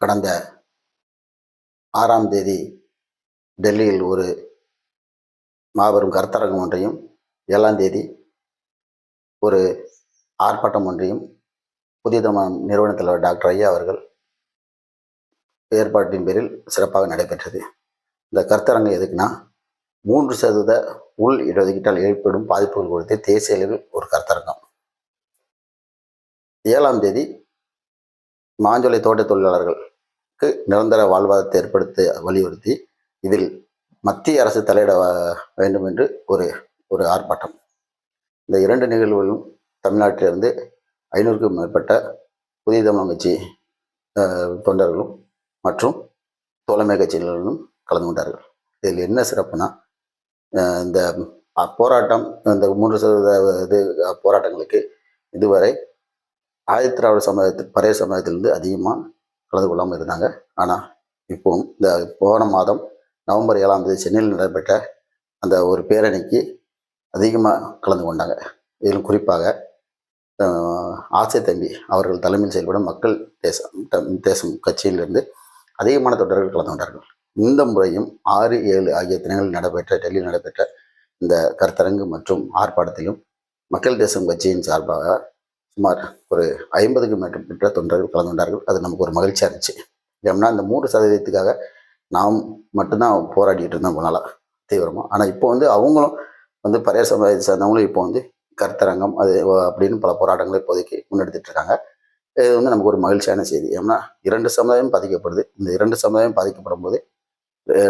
கடந்த ஆறாம் தேதி டெல்லியில் ஒரு மாபெரும் கருத்தரங்கம் ஒன்றையும் ஏழாம் தேதி ஒரு ஆர்ப்பாட்டம் ஒன்றையும் புதிய நிறுவனத்தில் நிறுவன தலைவர் டாக்டர் ஐயா அவர்கள் ஏற்பாட்டின் பேரில் சிறப்பாக நடைபெற்றது. இந்த கருத்தரங்கம் எதுக்குன்னா மூன்று சதவீத உள் இடஒதுக்கீட்டால் ஏற்படும் பாதிப்புகள் குறித்து தேசிய அளவில் ஒரு கருத்தரங்கம். ஏழாம் தேதி மாஞ்சோலை தோட்ட தொழிலாளர்களுக்கு நிரந்தர வாழ்வாதாரத்தை ஏற்படுத்த வலியுறுத்தி இதில் மத்திய அரசு தலையிட வேண்டும் என்று ஒரு ஒரு ஆர்ப்பாட்டம். இந்த இரண்டு நிகழ்வுகளும் தமிழ்நாட்டிலிருந்து ஐநூறுக்கும் மேற்பட்ட புதிய தமிழ் கட்சி தொண்டர்களும் மற்றும் தோழமை கட்சியினர்களும் கலந்து கொண்டார்கள். இதில் என்ன சிறப்புனா இந்த போராட்டம் இந்த மூன்று சதவீத இது போராட்டங்களுக்கு இதுவரை ஆதித்த திராவிட சமுதாயத்து பழைய சமுதாயத்திலிருந்து அதிகமாக கலந்து கொள்ளாமல் இருந்தாங்க. ஆனால் இப்போ இந்த போன மாதம் நவம்பர் ஏழாம் தேதி சென்னையில் நடைபெற்ற அந்த ஒரு பேரணிக்கு அதிகமாக கலந்து கொண்டாங்க. இதிலும் குறிப்பாக ஆசை தம்பி அவர்கள் தலைமையில் செயல்படும் மக்கள் தேசம் தேசம் கட்சியிலிருந்து அதிகமான தொண்டர்கள் கலந்து கொண்டார்கள். இந்த முறையும் ஆறு ஏழு ஆகிய தினங்களில் நடைபெற்ற டெல்லியில் நடைபெற்ற இந்த கருத்தரங்கு மற்றும் ஆர்ப்பாட்டத்திலும் மக்கள் தேசம் கட்சியின் சார்பாக சுமார் ஒரு ஐம்பதுக்கும் மேற்பட்ட தொண்டர்கள் கலந்து கொண்டார்கள். அது நமக்கு ஒரு மகிழ்ச்சியாக இருந்துச்சு. ஏன்னா இந்த மூன்று சதவீதத்துக்காக நாம் மட்டும்தான் போராடிட்டு இருந்தோம் ரொம்ப தீவிரமாக ஆனால் இப்போ வந்து அவங்களும் வந்து பழைய சமுதாயத்தை சேர்ந்தவங்களும் இப்போ வந்து கருத்தரங்கம் அது அப்படின்னு பல போராட்டங்களை இப்போதைக்கு முன்னெடுத்துட்டு இருக்காங்க. இது வந்து நமக்கு ஒரு மகிழ்ச்சியான செய்தி. ஏன்னா இரண்டு சமுதாயம் பாதிக்கப்படுது. இந்த இரண்டு சமுதாயம் பாதிக்கப்படும் போது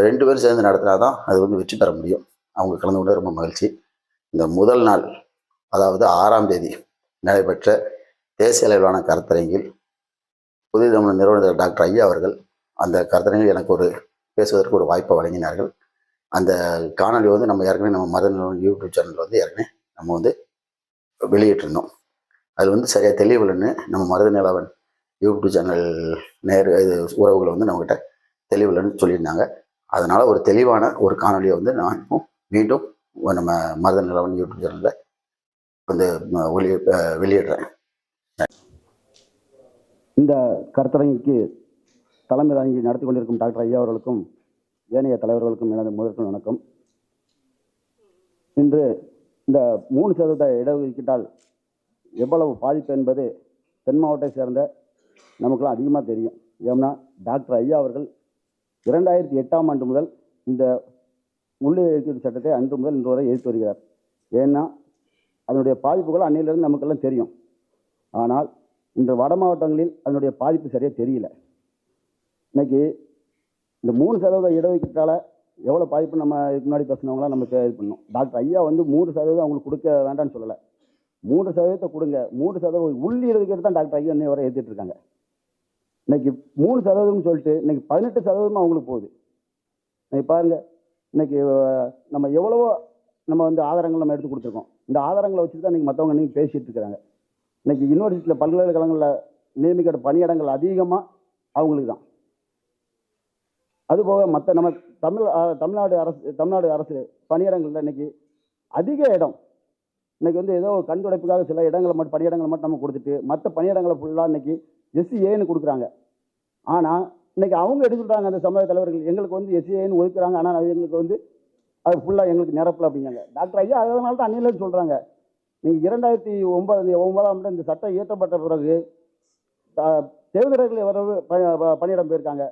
ரெண்டு பேரும் சேர்ந்து நடத்தினா தான் அது வந்து வெற்றி பெற முடியும். அவங்க கலந்து கொண்டு ரொம்ப மகிழ்ச்சி. இந்த முதல் நாள் அதாவது ஆறாம் தேதி நடைபெற்ற தேசிய அளவிலான கருத்தரங்கில் புதிய தமிழ் நிறுவனர் டாக்டர் ஐயா அவர்கள் அந்த கருத்தரங்கில் எனக்கு ஒரு பேசுவதற்கு ஒரு வாய்ப்பை வழங்கினார்கள். அந்த காணொலி வந்து நம்ம ஏற்கனவே நம்ம மத நிறுவனம் யூடியூப் சேனலில் வந்து ஏற்கனவே நம்ம வந்து வெளியிட்டிருந்தோம். அது வந்து சரியாக தெளிவில்லைன்னு நம்ம மருத நிலவன் யூடியூப் சேனல் நேர் இது உறவுகளை வந்து நம்மக்கிட்ட தெளிவில்லைன்னு சொல்லியிருந்தாங்க. அதனால் ஒரு தெளிவான ஒரு காணொளியை வந்து நான் மீண்டும் நம்ம மருத நிலவன் யூடியூப் சேனலில் வந்து ம, ஒளி வெளியிடுறேன். இந்த கருத்தரங்கிற்கு தலைமை தாங்கி நடத்தி கொண்டிருக்கும் டாக்டர் ஐயா அவர்களுக்கும் ஏனைய தலைவர்களுக்கும் எனது முதற்கும் வணக்கம். இன்று இந்த மூணு சதவீத இடஒதுக்கீட்டால் எவ்வளவு பாதிப்பு என்பது தென் மாவட்டத்தை சேர்ந்த நமக்குலாம் அதிகமாக தெரியும். ஏன்னா டாக்டர் ஐயா அவர்கள் இரண்டாயிரத்தி எட்டாம் ஆண்டு முதல் இந்த உள்ளிருக்கிற சட்டத்தை அன்று முதல் இன்று வரை எதிர்த்து வருகிறார். ஏன்னா அதனுடைய பாதிப்புகள் அன்னையிலிருந்து நமக்கெல்லாம் தெரியும். ஆனால் இந்த வட மாவட்டங்களில் அதனுடைய பாதிப்பு சரியாக தெரியல. இன்னைக்கு இந்த மூணு சதவீத இடஒதுக்கீட்டால் எவ்வளோ பாதிப்பு நம்ம இதுக்கு முன்னாடி பேசினவங்களாம் நமக்கு இது பண்ணோம். டாக்டர் ஐயா வந்து மூணு சதவீதம் அவங்களுக்கு கொடுக்க வேண்டாம்னு சொல்லலை. மூன்று சதவீதத்தை கொடுங்க. மூன்று சதவீதம் உள்ளி இடஒதுக்கீடு தான் டாக்டர் ஐயா இன்னை வரை ஏற்றிட்டு இருக்காங்க. இன்னைக்கு மூணு சதவீதம்னு சொல்லிட்டு இன்னைக்கு பதினெட்டு சதவீதமாக அவங்களுக்கு போகுது. இன்னைக்கு பாருங்கள் இன்னைக்கு நம்ம எவ்வளவோ நம்ம வந்து ஆதாரங்கள் நம்ம எடுத்து கொடுத்துருக்கோம். இந்த ஆதாரங்களை வச்சு தான் நீங்கள் மற்றவங்க இன்னைக்கு பேசிகிட்டு இருக்கிறாங்க. இன்னைக்கு யூனிவர்சிட்டியில் பல்கலைக்கழகங்களில் நியமிக்கிற பணியிடங்கள் அதிகமாக அவங்களுக்கு தான். அதுபோக மற்ற நம்ம தமிழ் தமிழ்நாடு அரசு தமிழ்நாடு அரசு பணியிடங்களில் இன்னைக்கு அதிக இடம். இன்னைக்கு வந்து ஏதோ கண் துடைப்புக்காக சில இடங்களை மட்டும் பணியிடங்களை மட்டும் நம்ம கொடுத்துட்டு மற்ற பணியிடங்களை ஃபுல்லாக இன்றைக்கி எஸ்சிஏன்னு கொடுக்குறாங்க. ஆனால் இன்னைக்கு அவங்க எடுத்துட்டாங்க அந்த சமுதாய தலைவர்கள். எங்களுக்கு வந்து எஸ்சிஏன்னு ஒதுக்குறாங்க. ஆனால் எங்களுக்கு வந்து அது ஃபுல்லாக எங்களுக்கு நிரப்பல அப்படிங்காங்க டாக்டர் ஐயா அதனால தான் அன்னையிலேருந்து சொல்கிறாங்க நீங்கள் இரண்டாயிரத்தி ஒன்பது ஒன்பதாம் ஆண்டு இந்த சட்டம் இயற்றப்பட்ட பிறகு தேவதர்கள் எவ்வளவு பணியிடம் போயிருக்காங்க.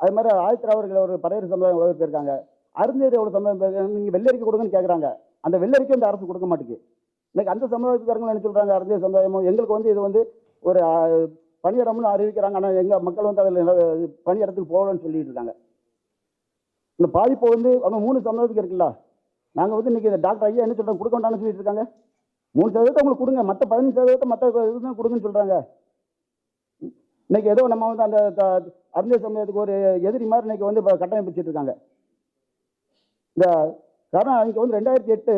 அது மாதிரி ஆதித்திராவர்கள் ஒரு படையர் சமுதாயம் எவ்வளவு போயிருக்காங்க. அருந்தேரி எவ்வளோ சமுதாயம் போயிருக்காங்க. நீங்கள் வெள்ளரிக்கை கொடுங்கன்னு கேட்குறாங்க அந்த வெள்ளரிக்கை இந்த அரசு கொடுக்க மாட்டேங்குது. இன்னைக்கு அந்த சமுதாயத்துக்காரங்களும் என்ன சொல்கிறாங்க அருந்தேரி சமுதாயமும் எங்களுக்கு வந்து இது வந்து ஒரு பணியிடம்னு அறிவிக்கிறாங்க. ஆனால் எங்கள் மக்கள் வந்து அதில் பணியிடத்துக்கு போகலன்னு சொல்லிட்டு இருக்காங்க. இந்த பாதிப்பு வந்து அவங்க மூணு சமுதாயத்துக்கு இருக்குல்ல. நாங்கள் வந்து இன்றைக்கி இந்த டாக்டர் ஐயா என்ன சொல்கிறாங்க கொடுக்க வேண்டாம்னு சொல்லிட்டு இருக்காங்க. மூணு சதவீதத்தை உங்களுக்கு கொடுங்க. மற்ற பதினஞ்சு சதவீதத்தை மற்ற இதுதான் கொடுங்கன்னு சொல்கிறாங்க இன்னைக்கு ஏதோ நம்ம வந்து அந்த அறிஞர் சமயத்துக்கு ஒரு எதிரி மாதிரி இன்னைக்கு வந்து இப்போ கட்டமைப்பிச்சிட்டு இருக்காங்க. இந்த காரணம் இன்னைக்கு வந்து ரெண்டாயிரத்தி எட்டு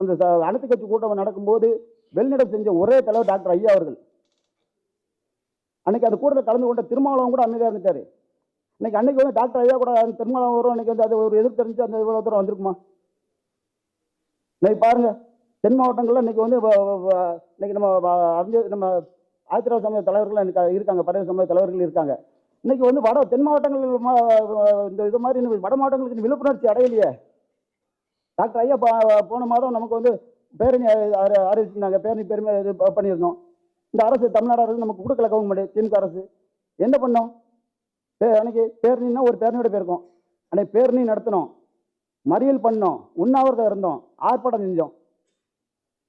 அந்த அனைத்து கட்சி கூட்டம் நடக்கும்போது வெளிநடப்பு செஞ்ச ஒரே தலைவர் டாக்டர் ஐயா அவர்கள். அன்னைக்கு அந்த கூட்டத்தில் கலந்து கொண்ட திருமாவளவன் கூட அமைதியாக இருந்துட்டாரு. இன்னைக்கு அன்னைக்கு வந்து டாக்டர் ஐயா கூட அந்த வரும் அன்னைக்கு வந்து அது ஒரு எதிர்ப்பு தெரிஞ்சு அந்த இவ்வளோ தூரம் வந்திருக்குமா? இன்னைக்கு பாருங்க தென் மாவட்டங்களில் இன்னைக்கு வந்து இன்னைக்கு நம்ம வ- அறிஞர் நம்ம ஆத்திரா சமய தலைவர்கள் இன்னைக்கு இருக்காங்க பழைய சமய தலைவர்கள் இருக்காங்க. இன்னைக்கு வந்து வட தென் மாவட்டங்கள் இந்த இது மாதிரி வட மாவட்டங்களுக்கு விழிப்புணர்ச்சி அடையலையே. டாக்டர் ஐயா பா- போன மாதம் நமக்கு வந்து பேரணி அறிவிச்சிருந்தாங்க பேரணி பெருமை இது பண்ணியிருந்தோம். இந்த அரசு தமிழ்நாடு அரசு நமக்கு கொடுக்கல கவர்மெண்ட் திமுக அரசு. என்ன பண்ணோம்? பே அன்னைக்கு பேரணின்னா ஒரு பேரணியோட போயிருக்கோம். அன்னைக்கு பேரணி நடத்தினோம். மறியல் பண்ணோம். உண்ணாவிரதம் இருந்தோம். ஆர்ப்பாட்டம் செஞ்சோம்.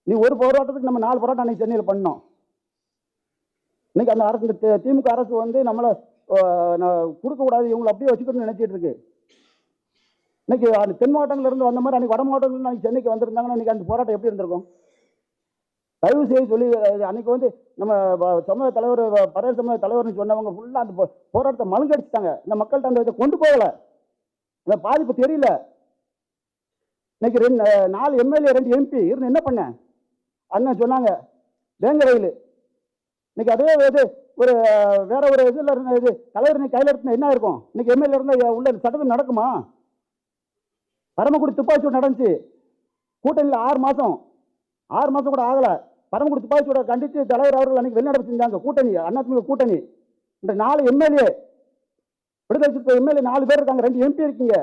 நீ ஒரு போராட்டத்துக்கு நம்ம நாலு போராட்டம் அன்னைக்கு சென்னையில் பண்ணோம். இன்னைக்கு அந்த அரசு இந்த திமுக அரசு வந்து நம்மளை கொடுக்கக்கூடாது இவங்களை அப்படியே வச்சுக்கணும்னு நினைச்சிட்டு இருக்கு. இன்னைக்கு அந்த தென் மாவட்டங்கள்ல இருந்து வந்த மாதிரி அன்னைக்கு வட மாவட்டங்கள்ல அன்னைக்கு சென்னைக்கு வந்திருந்தாங்கன்னா இன்னைக்கு அந்த போராட்டம் எப்படி இருந்திருக்கும்? தயவு செய்து சொல்லி அன்னைக்கு வந்து நம்ம வ- சமூக தலைவர் வ- சமூக தலைவர்னு சொன்னவங்க ஃபுல்லாக அந்த போராட்டத்தை மலங்கடிச்சிட்டாங்க இந்த மக்கள்கிட்ட அந்த இதை கொண்டு போகல. இந்த பாதிப்பு தெரியல. இன்னைக்கு ரெண்டு நாலு எம்எல்ஏ ரெண்டு எம்பி இருந்து என்ன பண்ண? அண்ணன் சொன்னாங்க வேங்க ரயில் இன்னைக்கு அதே இது ஒரு வேற ஒரு இதில் இருந்த இது தலைவர் இன்னைக்கு கையில் இருந்தால் என்ன இருக்கும்? இன்னைக்கு எம்எல்ஏ இருந்தால் உள்ள சட்டத்தில் நடக்குமா? பரமக்குடி துப்பாக்கி நடந்துச்சு. கூட்டணியில் ஆறு மாதம் ஆறு மாதம் கூட ஆகலை. பரமக்குடி துப்பாக்கி சூடை கண்டித்து தலைவர் அவர்கள் அன்னைக்கு வெளிநடப்பு செஞ்சாங்க. கூட்டணி அண்ணாதிமுக கூட்டணி. இந்த நாலு எம்எல்ஏ விடுதலை சிறுத்தை எம்எல்ஏ நாலு பேர் இருக்காங்க. ரெண்டு எம்பி இருக்கீங்க.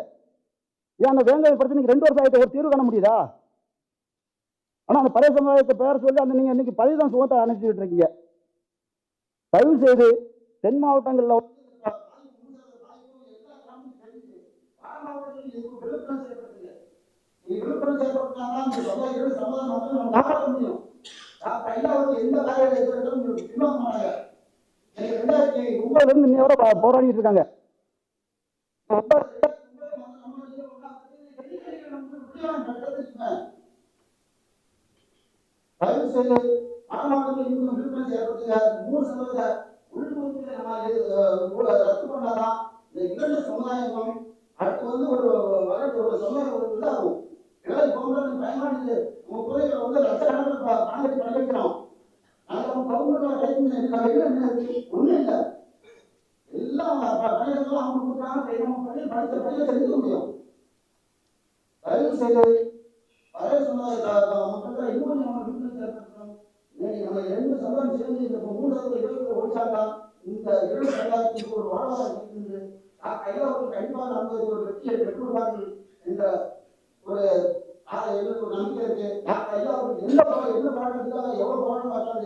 ஏன் அந்த வேங்கை பிரச்சனைக்கு ரெண்டு வருஷம் ஆகிட்ட ஒரு தீர்வு காண முடியுதா? ஆனால் அந்த பழைய சமுதாயத்தை பேர் சொல்லி அந்த நீங்கள் இன்னைக்கு பதிவு தான் சுகத்தை அனுப்பிச்சுட்டு இருக்கீங்க. தயவு செய்து தென் மாவட்டங்களில் ஒன்பதுல இருந்து இன்னைய வரை போ- போராடிட்டு இருக்காங்க தயவு செய்து மாணவர்கள் இன்னும் விழிப்புணர்ச்சி ஏற்படுத்துங்க மூணு சதவீத உள்ஒதுக்கீடு ரத்து பண்ணாதான் இந்த இளைஞ சமுதாயம் அடுத்து வந்து ஒரு வரட்டு ஒரு சமுதாயம் ஒரு இதாகும் பயன்பாடு குறைகளை வந்து லட்சக்கணக்கில் ஒன்றும் இல்லை. எல்லாம் ப- அவங்க கொடுக்குறாங்க நம்ம பள்ளி படித்த பள்ளியை முடியும். தயவு செய்து பழைய மக்கள் இன்னும் இன்னைக்கு நம்ம ரெண்டு சமுதாயம் சேர்ந்து இந்த மூணாவது இருபது ஒழிச்சாக்கா இந்த இரு சமுதாயத்துக்கு ஒரு வாழ்வாதாரம் இருக்குது கையில் அவர்கள் கண்டிப்பாக நம்ம ஒரு வெற்றியை பெற்றுள்ளார்கள் என்ற ஒரு ஆக எங்களுக்கு நம்பிக்கை இருக்கு. என்ன பாடம் எவ்வளவு பாடம் பார்த்தாலும்